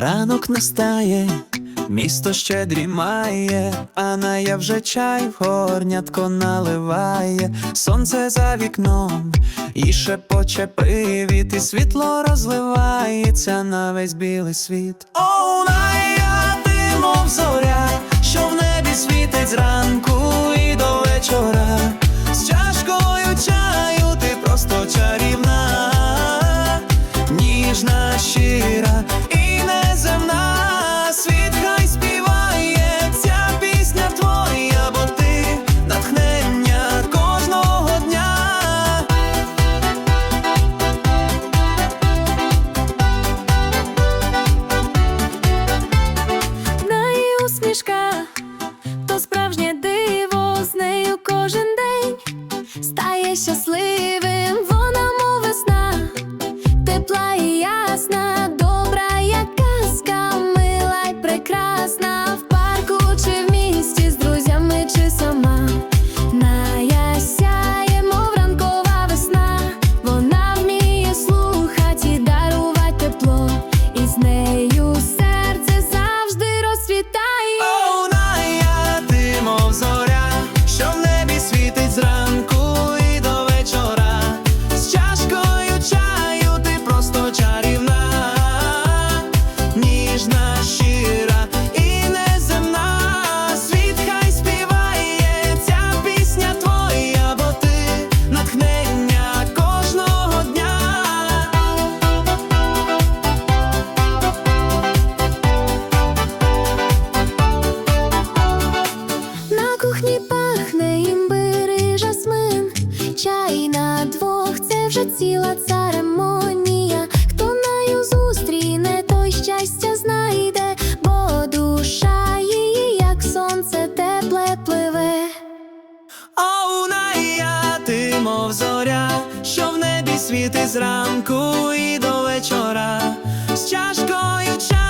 Ранок настає, місто ще дрімає, а я вже чай в горнятко наливає, сонце за вікном, і шепоче привіт, і світло розливається на весь білий світ. О, Ная, ти мов зоря, що в небі світить зранку кожен день стає щасливим, вона мов весна, тепла і ясна, добра, як казка, мила й прекрасна, Кухні пахне імбир і жасмин, чай на двох це вже ціла церемонія. Хто нею зустріне, той щастя знайде, бо душа її, як сонце, тепле пливе. О, Ная, ти мов зоря, що в небі світить зранку і до вечора. З чашкою чаю